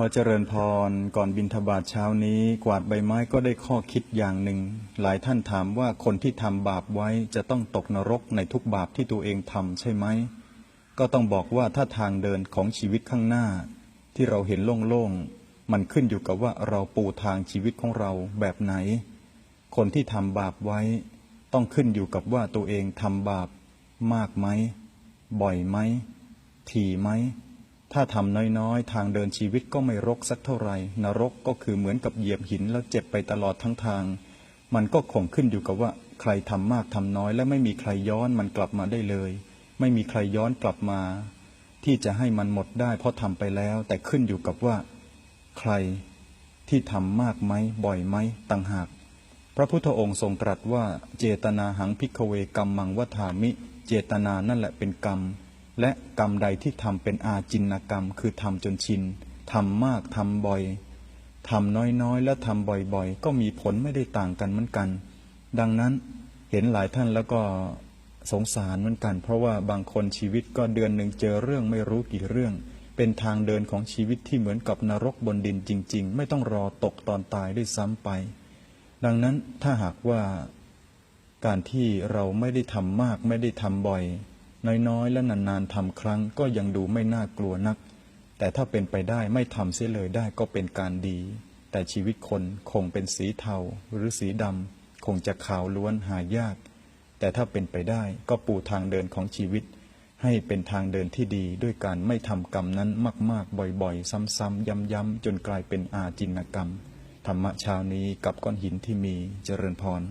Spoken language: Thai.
ขอเจริญพรก่อนบินทบาทเช้านี้ กวาดใบไม้ก็ได้ข้อคิดอย่างหนึ่ง หลายท่านถามว่าคนที่ทำบาปไว้จะต้องตกนรกในทุกบาปที่ตัวเองทำใช่ไหม ก็ต้องบอกว่าถ้าทางเดินของชีวิตข้างหน้า ที่เราเห็นโล่งๆ มันขึ้นอยู่กับว่าเราปูทางชีวิตของเราแบบไหน คนที่ทำบาปไว้ ต้องขึ้นอยู่กับว่าตัวเองทำบาปมากไหมบ่อยไหมถี่ไหม ถ้าทำน้อยๆ ทางเดินชีวิตก็ไม่รกสักเท่าไหร่ นรกก็คือเหมือนกับเหยียบหินแล้วเจ็บไปตลอดทั้งทาง มันก็คงขึ้นอยู่กับว่า ใครทำมากทำน้อยและไม่มีใครย้อนมันกลับมาได้เลย ไม่มีใครย้อนกลับมา ที่จะให้มันหมดได้เพราะทำไปแล้ว แต่ขึ้นอยู่กับว่า ใครที่ทำมากไหมบ่อยไหมต่างหาก พระพุทธองค์ทรงตรัสว่า เจตนาหังพิกเวกรรมมังวัามิ เจตนานั่นแหละเป็นกรรม และกรรมใดที่ทำเป็นอาจินกรรม คือทำจนชินทำมากทำบ่อยทำน้อยๆ และทำบ่อยๆ ก็มีผลไม่ได้ต่างกันเหมือนกัน ดังนั้นเห็นหลายท่านแล้วก็สงสารเหมือนกัน เพราะว่าบางคนชีวิตก็เดือนหนึ่งเจอเรื่องไม่รู้กี่เรื่อง เป็นทางเดินของชีวิตที่เหมือนกับนรกบนดินจริง ๆ ไม่ต้องรอตกตอนตายด้วยซ้ำไป ดังนั้นถ้าหากว่าการที่เราไม่ได้ทำมากไม่ได้ทำบ่อย น้อยๆ และนานๆทำครั้งก็ยังดูไม่น่ากลัวนัก แต่ถ้าเป็นไปได้ไม่ทำเสียเลยได้ก็เป็นการดี แต่ชีวิตคนคงเป็นสีเทาหรือสีดำคงจะขาวล้วนหายาก แต่ถ้าเป็นไปได้ก็ปูทางเดินของชีวิต ให้เป็นทางเดินที่ดีด้วยการไม่ทำกรรมนั้นมากๆ บ่อยๆ ซ้ำๆย้ำๆจนกลายเป็นอาจินกรรม ธรรมะเช้านี้กับก้อนหินที่มีเจริญพร